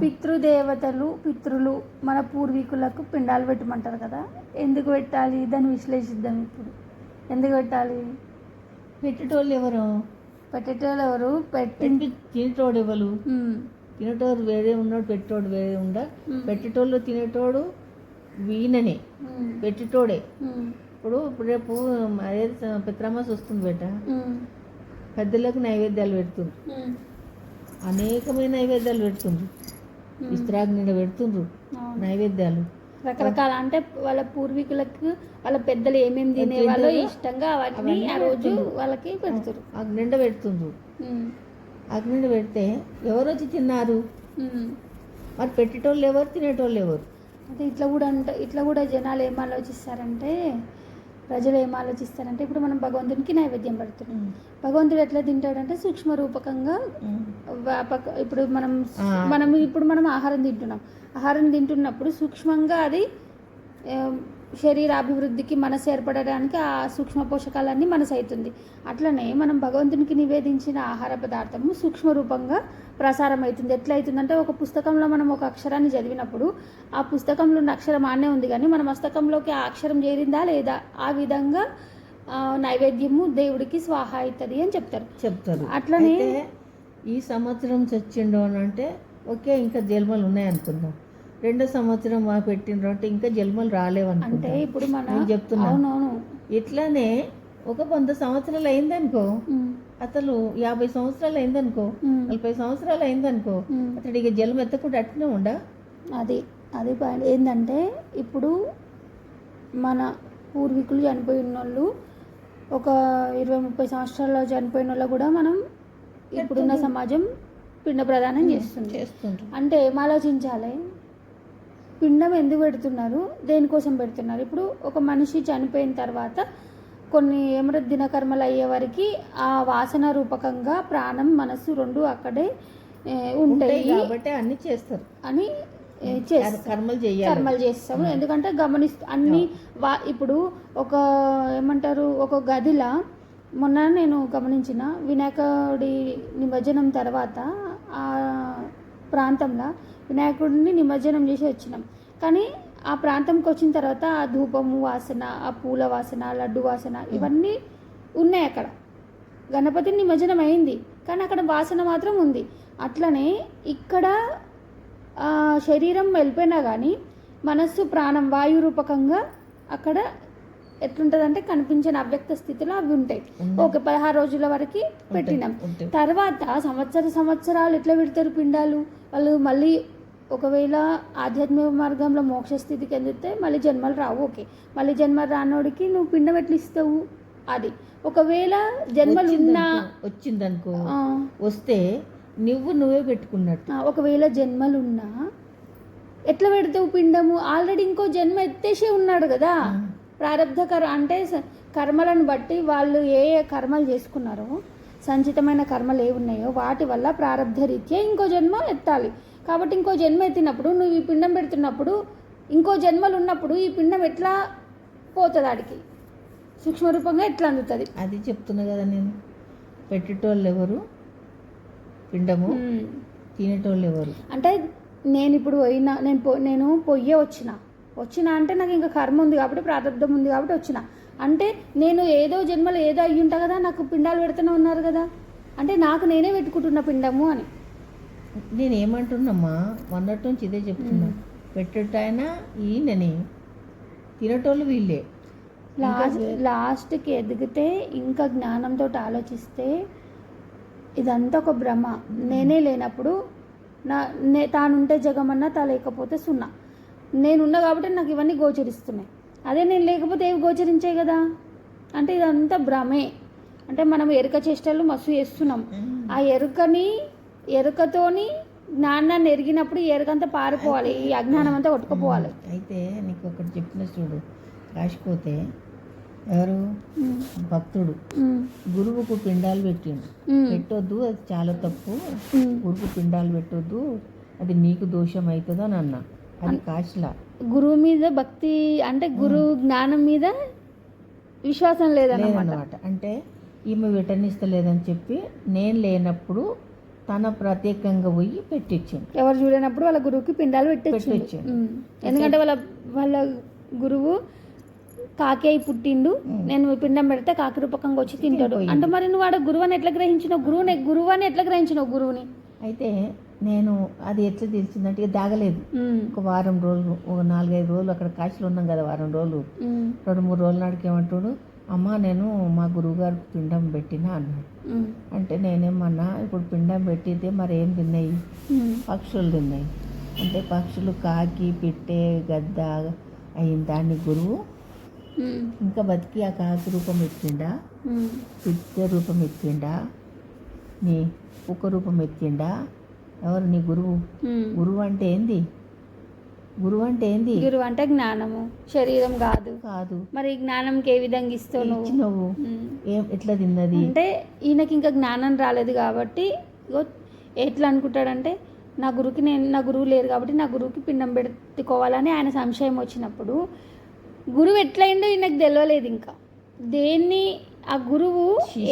పితృదేవతలు పితృలు మన పూర్వీకులకు పిండాలు పెట్టమంటారు కదా? ఎందుకు పెట్టాలి? దాన్ని విశ్లేషిద్దాం ఇప్పుడు. ఎందుకు పెట్టాలి? పెట్టేటోళ్ళు ఎవరు? పెట్టేటోళ్ళు ఎవరు? పెట్టి తినేటోడు ఎవరు? తినేటోడు వేరే ఉన్నాడు పెట్టేటోడు వేరే ఉండ? పెట్టేటోళ్ళు తినేటోడు వీననే పెట్టేటోడే. ఇప్పుడు ఇప్పుడు రేపు అదే పిత్రమాస వస్తుంది బేట. పెద్దలకు నైవేద్యాలు పెడుతుంది. అనేకమైన నైవేద్యాలు పెడుతుండ్రు ఉమ్. ఇస్త్రాగ్ని పెడుతుండ్రు. నైవేద్యాలు రకరకాల అంటే వాళ్ళ పూర్వీకులకు వాళ్ళ పెద్దలు ఏమేమి తినేవాళ్ళో ఇష్టంగా అవన్నీ అవన్నీ ఆ రోజు. వాళ్ళకి పెడతారు అగ్నిండ పెడుతుండ్రు అగ్నిండ పెడితే ఎవరు వచ్చి తిన్నారు. మరి పెట్టేటోళ్ళు ఎవరు తినేటోళ్ళు ఎవరు అంటే ఇట్లా కూడా అంటే ఇట్లా కూడా జనాలు ఏం ఆలోచిస్తారంటే ప్రజలు ఏం ఆలోచిస్తారంటే ఇప్పుడు మనం భగవంతునికి నైవేద్యం పెడుతున్నాం. భగవంతుడు ఎట్లా తింటాడంటే సూక్ష్మ రూపకంగా వ్యాపక ఇప్పుడు మనం. మనం ఇప్పుడు మనం ఆహారం తింటున్నాం. ఆహారం తింటున్నప్పుడు సూక్ష్మంగా అది ఆ, శరీర అభివృద్ధికి మనసు ఏర్పడడానికి ఆ సూక్ష్మ పోషకాలన్నీ మనసు అవుతుంది. అట్లనే మనం భగవంతునికి నివేదించిన ఆహార పదార్థము సూక్ష్మ రూపంగా ప్రసారం అవుతుంది. ఎట్లా అవుతుందంటే ఒక పుస్తకంలో మనం ఒక అక్షరాన్ని చదివినప్పుడు ఆ పుస్తకంలో ఉన్న అక్షరం ఆనే ఉంది కానీ మన మస్తకంలోకి ఆ అక్షరం చేరిందా లేదా? ఆ విధంగా నైవేద్యము దేవుడికి స్వాహ అవుతుంది అని చెప్తారు. చెప్తారు. అట్లనే- ఈ సంవత్సరం చచ్చిండు అని అంటే ఓకే ఇంకా జన్మలు ఉన్నాయి అనుకుందాం రెండో సంవత్సరం మా పెట్టిండ్రు అంటే ఇంకా జన్మలు అంటే రాలేవనుకుంటా ఇప్పుడు మన నేను చెప్తున్నా. అవునవును. ఇట్లానే ఒక వంద సంవత్సరాలు అయిందనుకో అసలు యాభై సంవత్సరాలు అయిందనుకో నలభై సంవత్సరాలు అయిందనుకో. అతడు ఇక జలం ఎత్తకుండా అట్నే ఉండా? అది అది పాయింట్ ఏంటంటే ఇప్పుడు మన పూర్వీకులు చనిపోయిన వాళ్ళు ఒక ఇరవై ముప్పై సంవత్సరాల్లో చనిపోయిన వాళ్ళు కూడా మనం ఇప్పుడున్న సమాజం పిండ ప్రదానం చేస్తుంది. అంటే ఏం ఆలోచించాలి? పిండం ఎందుకు పెడుతున్నారు? దేనికోసం పెడుతున్నారు? ఇప్పుడు ఒక మనిషి చనిపోయిన తర్వాత కొన్ని ఏమర దినకర్మలు అయ్యే వరకు ఆ వాసన రూపకంగా ప్రాణం మనసు రెండు అక్కడే ఉంటాయి. కాబట్టి అన్ని చేస్తారు. అని కర్మలు కర్మలు చేస్తాము ఎందుకంటే గమనిస్తూ అన్ని వా ఇప్పుడు ఒక ఏమంటారు ఒక గదిలా మొన్న నేను గమనించిన వినాయకుడి నిమజ్జనం తర్వాత ఆ ప్రాంతంలో వినాయకుడిని నిమజ్జనం చేసి వచ్చినాం. కానీ ఆ ప్రాంతంకి వచ్చిన తర్వాత ఆ ధూపము వాసన ఆ పూల వాసన లడ్డు వాసన ఇవన్నీ ఉన్నాయి అక్కడ. గణపతి నిమజ్జనం అయింది. కానీ అక్కడ వాసన మాత్రం ఉంది. అట్లనే ఇక్కడ శరీరం వెళ్ళిపోయినా కానీ మనస్సు ప్రాణం వాయు రూపకంగా అక్కడ ఎట్లుంటుందంటే కనిపించిన అవ్యక్త స్థితిలో అవి ఉంటాయి. ఓకే పదహారు రోజుల వరకు పెట్టినాం. తర్వాత సంవత్సర సంవత్సరాలు ఎట్లా పెడతారు పిండాలు? వాళ్ళు మళ్ళీ ఒకవేళ ఆధ్యాత్మిక మార్గంలో మోక్ష స్థితికి ఎందితే మళ్ళీ జన్మలు రావు. ఓకే మళ్ళీ జన్మలు రానోడికి నువ్వు పిండం ఎట్లా ఇస్తావు? అది. ఒకవేళ జన్మలు ఉన్నా వచ్చిందనుకో- వస్తే నువ్వు నువ్వే పెట్టుకున్నట్టు. ఒకవేళ జన్మలు ఉన్నా ఎట్లా పెడతావు పిండము? ఆల్రెడీ ఇంకో జన్మ ఎత్తేసే ఉన్నాడు కదా. ప్రారంధ కర్ అంటే కర్మలను బట్టి వాళ్ళు ఏ ఏ కర్మలు చేసుకున్నారో సంచితమైన కర్మలు ఏ ఉన్నాయో వాటి వల్ల ప్రారంధ రీత్యా ఇంకో జన్మ ఎత్తాలి. కాబట్టి ఇంకో జన్మ ఎత్తినప్పుడు నువ్వు ఈ పిండం పెడుతున్నప్పుడు ఇంకో జన్మలు ఉన్నప్పుడు ఈ పిండం ఎట్లా పోతుంది ఆడికి? సూక్ష్మరూపంగా ఎట్లా అందుతుంది? అది చెప్తున్నా కదా నేను. పెట్టేటోళ్ళు ఎవరు? పిండము తినేటోళ్ళు ఎవరు? అంటే నేను ఇప్పుడు పోయినా నేను నేను పొయ్యే వచ్చిన వచ్చిన అంటే నాకు ఇంకా కర్మ ఉంది కాబట్టి ప్రారంభం ఉంది కాబట్టి వచ్చిన. అంటే నేను ఏదో జన్మలో ఏదో అయ్యి ఉంటా కదా నాకు పిండాలు పెడుతూనే ఉన్నారు కదా. అంటే నాకు నేనే పెట్టుకుంటున్న పిండము అని. నేను ఏమంటున్నామ్మా మొన్నటి నుంచి ఇదే చెప్తున్నా. పెట్టేటాయన ఈయనని. తినేటోళ్ళు వీళ్ళే. లాస్ట్ లాస్ట్కి ఎదిగితే ఇంకా జ్ఞానంతో ఆలోచిస్తే ఇదంతా ఒక భ్రమ. నేనే లేనప్పుడు నా నే తానుంటే జగమన్నా తా లేకపోతే సున్నా. నేనున్నా కాబట్టి నాకు ఇవన్నీ గోచరిస్తున్నాయి. అదే నేను లేకపోతే ఏవి గోచరించాయి కదా? అంటే ఇదంతా భ్రమే. అంటే మనం ఎరుక చేష్టలు మస్తు చేస్తున్నాం. ఆ ఎరుకని ఎరుకతోని జ్ఞానాన్ని ఎరిగినప్పుడు ఈ ఎరుకంతా పారిపోవాలి. ఈ అజ్ఞానం అంతా కొట్టుకుపోవాలి. అయితే నీకు ఒకటి చెప్పిన చూడు. కాశీపోతే ఎవరు? భక్తుడు. గురువుకు పిండాలు పెట్టిండు. పెట్టొద్దు అది చాలా తప్పు. గురువుకు పిండాలు పెట్టొద్దు అది నీకు దోషం అవుతుంది అని అన్నా. అది కాశీలా. గురువు మీద భక్తి అంటే గురువు జ్ఞానం మీద విశ్వాసం లేదన్నమాట. అంటే ఈమె విటనిస్తలేదని చెప్పి నేను లేనప్పుడు తన ప్రత్యేకంగా పోయి పెట్టించిండు ఎవరు చూడనప్పుడు వాళ్ళ గురువుకి పిండాలు పెట్టించిండు. ఎందుకంటే వాళ్ళ వాళ్ళ గురువు కాకి అయి పుట్టిండు. నేను పిండం పెడితే కాకి రూపకంగా వచ్చి తింటాడు. అంటే మరి నువ్వు వాడు గురువు అని ఎట్లా గ్రహించినావు? గురువుని గురువు అని ఎట్లా గ్రహించినావు గురువుని? అయితే నేను అది ఎట్లా తెలిసిందంటే ఇక దాగలేదు. ఒక వారం రోజులు ఒక నాలుగైదు రోజులు అక్కడ కాశీలో ఉన్నాం కదా వారం రోజులు. రెండు మూడు రోజుల నాటికి ఏమంటాడు అమ్మ నేను మా గురువుగారికి పిండం పెట్టినా అన్నాడు. అంటే నేనేమన్నా ఇప్పుడు పిండం పెట్టితే మరి ఏం తిన్నాయి? పక్షులు తిన్నాయి. అంటే పక్షులు కాకి పిట్టే గద్ద అయిన దాన్ని గురువు. ఇంకా బతికి ఆ కాకి రూపం ఎత్తిండా? పిట్టే రూపం ఎత్తిండా? నీ కుక్క రూపం ఎత్తిండా? ఎవరు నీ గురువు. గురువు అంటే ఏంది? గురువు అంటే ఏంది? గురువు అంటే జ్ఞానము. శరీరం కాదు. కాదు. మరి జ్ఞానంకి ఏ విధంగా ఇస్తావు నువ్వు. ఏం ఎట్లా తిన్నది? అంటే ఈయనకి ఇంకా జ్ఞానం రాలేదు కాబట్టి ఎట్లా అనుకుంటాడంటే నా గురువుకి నేను నా గురువు లేరు కాబట్టి నా గురువుకి పిండం పెట్టుకోవాలని ఆయన సంశయం వచ్చినప్పుడు గురువు ఎట్లయిందో ఈయనకు తెలియలేదు ఇంకా. దేన్ని ఆ గురువు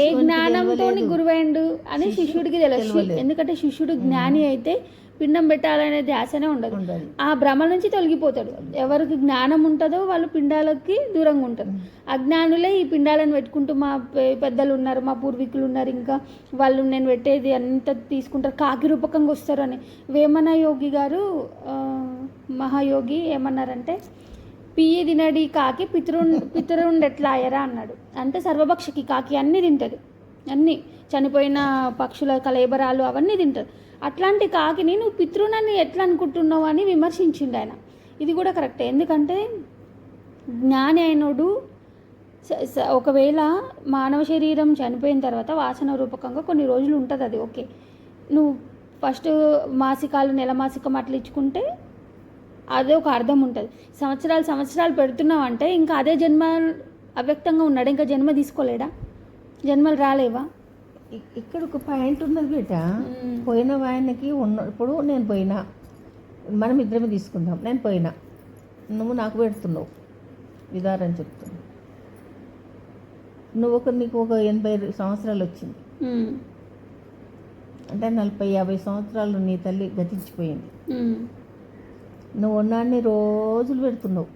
ఏ జ్ఞానంతో. గురువైండు అని శిష్యుడికి తెలియలేదు. ఎందుకంటే శిష్యుడు జ్ఞాని అయితే పిండం పెట్టాలనే ధ్యాసనే ఉండదు. ఆ భ్రమ నుంచి తొలగిపోతాడు. ఎవరికి జ్ఞానం ఉంటుందో వాళ్ళు పిండాలకి దూరంగా ఉంటారు. అజ్ఞానులే ఈ పిండాలను పెట్టుకుంటూ మా పెద్దలు ఉన్నారు మా పూర్వీకులు ఉన్నారు ఇంకా వాళ్ళు నేను పెట్టేది అంత తీసుకుంటారు. కాకి రూపకంగా వస్తారు అని వేమన యోగి గారు మహాయోగి ఏమన్నారంటే పియ్యి తినడి కాకి పితృ పితరుండి ఎట్లా అయ్యరా అన్నాడు. అంటే సర్వభక్షకి కాకి అన్నీ తింటుంది. అన్నీ చనిపోయిన పక్షుల కలేబరాలు అవన్నీ తింటుంది. అట్లాంటి కాకిని నువ్వు పితృనని ఎట్లా అనుకుంటున్నావు అని విమర్శించిండు ఆయన. ఇది కూడా కరెక్టే. ఎందుకంటే జ్ఞాని అయినోడు ఒకవేళ మానవ శరీరం చనిపోయిన తర్వాత వాసన రూపకంగా కొన్ని రోజులు ఉంటుంది అది. ఓకే. నువ్వు ఫస్ట్ మాసికాలు నెల మాసికం అట్లా ఇచ్చుకుంటే అదే ఒక అర్థం ఉంటుంది. సంవత్సరాలు సంవత్సరాలు పెడుతున్నావు అంటే ఇంకా అదే జన్మ అవ్యక్తంగా ఉన్నాడు? ఇంకా జన్మ తీసుకోలేడా? జన్మలు రాలేవా? ఇక్కడ ఒక పాయింట్ ఉన్నది బేట మ్మ్. పోయిన ఆయనకి ఉన్న ఇప్పుడు నేను పోయినా. మనం ఇద్దరమే తీసుకుందాం. నేను పోయినా. నువ్వు నాకు పెడుతున్నావు. విధారం చెప్తున్నా. నువ్వు ఒక నీకు ఒక ఎనభై సంవత్సరాలు వచ్చింది. అంటే నలభై యాభై సంవత్సరాలు నీ తల్లి గతించిపోయింది. నువ్వు ఉన్నాన్ని రోజులు పెడుతున్నావు.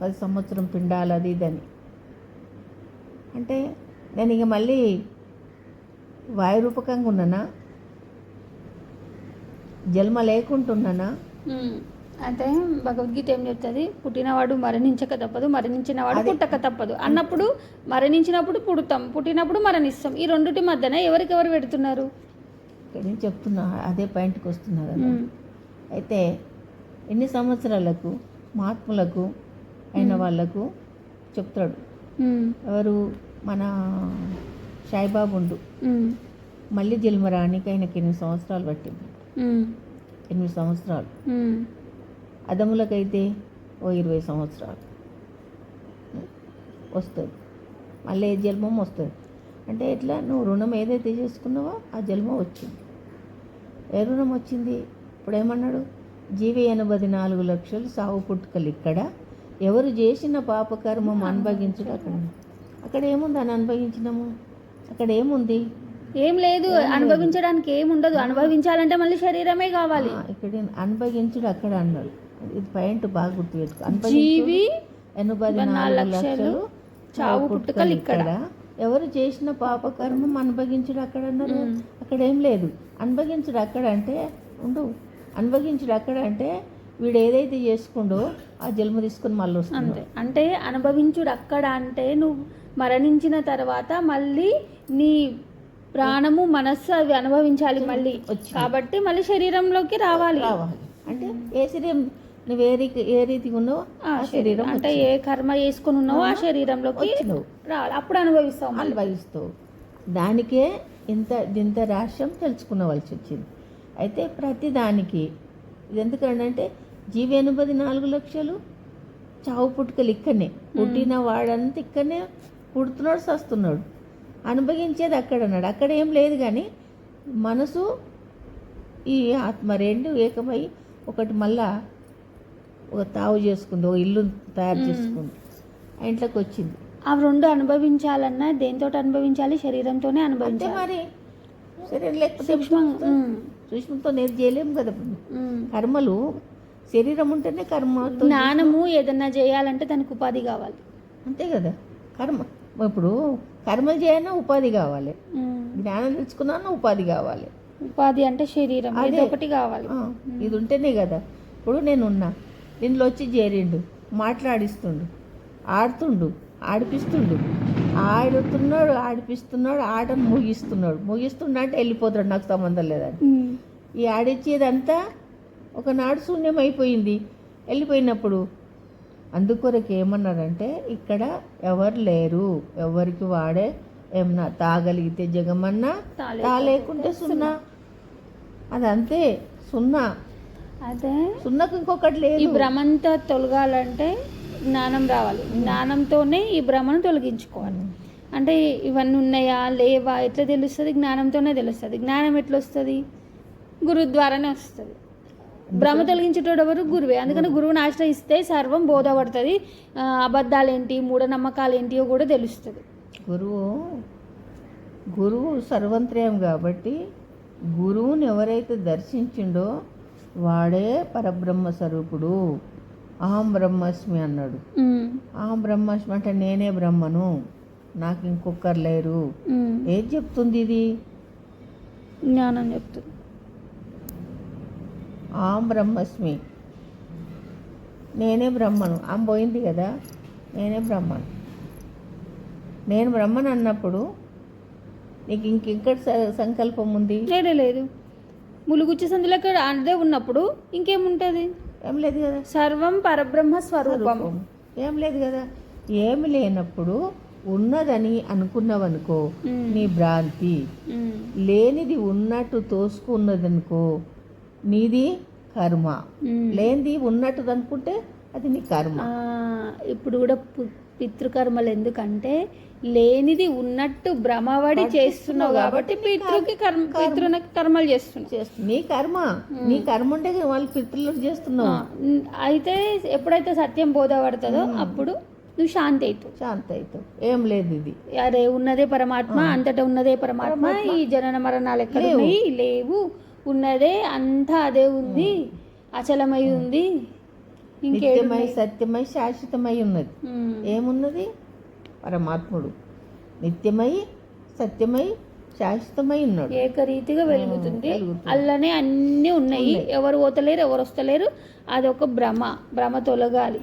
పది సంవత్సరం పిండాలి అది ఇదని అంటే నేను ఇక మళ్ళీ వాయురూపకంగా ఉన్నానా? జన్మ లేకుంటున్నానా. అయితే భగవద్గీత ఏం చెప్తుంది? పుట్టినవాడు మరణించక తప్పదు మరణించినవాడు అది- పుట్టక తప్పదు. అన్నప్పుడు మరణించినప్పుడు పుడతాం పుట్టినప్పుడు మరణిస్తాం. ఈ రెండుటి మధ్యన ఎవరికెవరు పెడుతున్నారు? ఇక్కడ నేను చెప్తున్నా అదే పాయింట్కి వస్తున్నా కదా ఉమ్, అయితే ఎన్ని సంవత్సరాలకు మహాత్ములకు అయిన వాళ్ళకు చెప్తాడు. ఎవరు? మన సాయిబాబు ఉండు. మళ్ళీ జన్మ రానికి ఆయనకి ఎనిమిది సంవత్సరాలు పట్టింది. ఎనిమిది సంవత్సరాలు. అదములకైతే ఓ ఇరవై సంవత్సరాలు. వస్తుంది. మళ్ళీ ఏ జన్మం వస్తుంది? అంటే ఎట్లా? నువ్వు రుణం ఏదైతే చేసుకున్నావో ఆ జన్మ వచ్చింది. ఏ రుణం వచ్చింది? ఇప్పుడు ఏమన్నాడు జీవి ఎనభై నాలుగు లక్షలు సావు పుట్టుకలు ఇక్కడ. ఎవరు చేసిన పాపకర్మం అనుభవించుడు అక్కడ. అక్కడ ఏముంది? అని అనుభవించినాము. అక్కడ ఏముంది? ఏం లేదు. అనుభవించడానికి ఏం ఉండదు అనుభవించాలంటే మళ్ళీ శరీరమే కావాలి. ఇక్కడ అనుభవించుడు అక్కడ అన్నాడు. ఇది పాయింట్ బాగా గుర్తుపెట్టుకో. జీవి ఎనభై నాలుగు లక్షలు, చావు పుట్టుకలు ఇక్కడ. ఎవరు చేసిన పాపకర్మం అనుభవించుడు అక్కడ అన్నారు. అక్కడ ఏం లేదు. అనుభవించుడు అక్కడ అంటే ఉండు. అనుభవించుడు అక్కడ అంటే వీడు ఏదైతే చేసుకుండో ఆ జన్మ తీసుకొని మళ్ళీ వస్తుంది అంతే. అంటే అనుభవించుడు అక్కడ అంటే నువ్వు మరణించిన తర్వాత మళ్ళీ నీ ప్రాణము మనస్సు అవి అనుభవించాలి మళ్ళీ. కాబట్టి మళ్ళీ శరీరంలోకి రావాలి. రావాలి. అంటే ఏ శరీరం నువ్వు ఏ రీతి ఏ రీతిగా ఉన్నావో ఆ శరీరం. అంటే ఏ కర్మ చేసుకుని ఉన్నావో ఆ శరీరంలోకి రావాలి. అప్పుడు అనుభవిస్తావు మళ్ళీ. అనుభవిస్తావు. దానికే ఇంత ఇంత రాష్ట్రం తెలుసుకునవలసి వచ్చింది. అయితే ప్రతి దానికి ఇది ఎందుకంటే జీవి ఎనభై నాలుగు లక్షలు చావు పుట్టుకలు ఇక్కడనే. పుట్టిన వాడంతా ఇక్కడనే పుడుతున్నాడు సస్తున్నాడు. అనుభవించేది అక్కడ అన్నాడు అక్కడ ఏం లేదు కానీ మనసు ఈ ఆత్మ రెండు ఏకమై ఒకటి మళ్ళా ఒక తావు చేసుకుంది ఒక ఇల్లు తయారు చేసుకుంది. ఆ ఇంట్లోకి వచ్చింది. ఆ రెండు అనుభవించాలన్నా దేంతో అనుభవించాలి? శరీరంతోనే అనుభవించాలి. మరి శరీరం లేకపోతే సూక్ష్మంతో నేను చేయలేము కదా. కర్మలు శరీరం ఉంటేనే కర్మతో జ్ఞానము ఏదన్నా చేయాలంటే దానికి ఉపాధి కావాలి. అంతే కదా. కర్మ ఇప్పుడు కర్మలు చేయాలన్నా ఉపాధి కావాలి. జ్ఞానం తెచ్చుకున్నా ఉపాధి కావాలి. ఉపాధి అంటే శరీరం అదే. ఒకటి కావాలి. ఇది ఉంటేనే కదా. ఇప్పుడు నేను ఉన్నా దీనిలో వచ్చి చేరిండు మాట్లాడిస్తుండు ఆడుతుండు ఆడిపిస్తుండు. ఆడుతున్నాడు ఆడిపిస్తున్నాడు ఆటను ముగిస్తున్నాడు. ముగిస్తుండ అంటే వెళ్ళిపోతాడు నాకు సంబంధం లేదని. ఈ ఆడిచ్చేదంతా ఒకనాడు శూన్యమైపోయింది. వెళ్ళిపోయినప్పుడు అందుకొరకు ఏమన్నారంటే ఇక్కడ ఎవరు లేరు ఎవరికి వాడే ఏమన్నా తాగలిగితే జగమన్నా తాలేకుంటే సున్నా. అదంతే సున్నా. అదే. సున్నకు ఇంకొకటి ఈ లేదు భ్రమంతా తొలగాలంటే జ్ఞానం రావాలి. జ్ఞానంతోనే ఈ భ్రమను తొలగించుకోవాలి. అంటే ఇవన్నీ ఉన్నాయా లేవా ఎట్లా తెలుస్తుంది? జ్ఞానంతోనే తెలుస్తుంది. జ్ఞానం ఎట్లా వస్తుంది గురువు ద్వారానే వస్తుంది. భ్రమ తొలగించేటోడు ఎవరు గురువే. అందుకని గురువుని ఆశ్రయిస్తే సర్వం బోధపడుతుంది. అబద్ధాలేంటి మూఢనమ్మకాలు ఏంటియో కూడా తెలుస్తుంది. గురువు గురువు సర్వంత్రయం కాబట్టి గురువుని ఎవరైతే దర్శించిండో వాడే పరబ్రహ్మ స్వరూపుడు. అహం బ్రహ్మస్మి అన్నాడు. అహం బ్రహ్మస్మి అంటే నేనే బ్రహ్మను. నాకు ఇంకొకరు లేరు. ఏది చెప్తుంది ఇది? జ్ఞానం చెప్తుంది. ఆం బ్రహ్మస్మి. నేనే బ్రహ్మను. ఆమె పోయింది కదా? నేనే బ్రహ్మను. నేను బ్రహ్మను అన్నప్పుడు నీకు ఇంకెక్కడ సంకల్పం ఉంది? లేదే లేదు. ములుగుచ్చి సందులకి అదే ఉన్నప్పుడు ఇంకేముంటుంది? ఏం లేదు కదా? సర్వం పరబ్రహ్మ స్వరూపం. ఏం లేదు కదా? ఏమి లేనప్పుడు ఉన్నదని అనుకున్నావనుకో. నీ భ్రాంతి. లేనిది ఉన్నట్టు తోసుకున్నదనుకో నీది కర్మ. లేనిది ఉన్నట్టు అనుకుంటే అది నీ కర్మ. ఆ, ఇప్పుడు కూడా పితృకర్మలు ఎందుకంటే లేనిది ఉన్నట్టు భ్రమవడి చేస్తున్నావు కాబట్టి పితృకి కర్మ పితృనకి కర్మలు చేస్తున్నావు. చేస్తు- నీ కర్మ నీ కర్మ ఉంటే వాళ్ళు పితృలకు ఆ, చేస్తున్నావు అయితే ఎప్పుడైతే సత్యం బోధపడుతుందో అప్పుడు నువ్వు శాంతి అవుతావు. శాంతి అవుతావు ఏం లేదు ఇది. అరే ఉన్నదే పరమాత్మ అంతటా ఉన్నదే పరమాత్మ ఈ జనన మరణాలు ఎక్కడ లేవు. ఉన్నదే అంతా అదే ఉంది అచలమై ఉంది నిత్యమై సత్యమై శాశ్వతమై ఉన్నది. ఏమున్నది? పరమాత్ముడు. నిత్యమై సత్యమై శాశ్వతమై ఉన్నాడు. ఏకరీతిగా వెలుగుతుంది. వెలుగుతుంది. అల్లనే అన్నీ ఉన్నాయి. ఎవరు పోతలేరు ఎవరు వస్తలేరు. అదొక భ్రమ. భ్రమ తొలగాలి.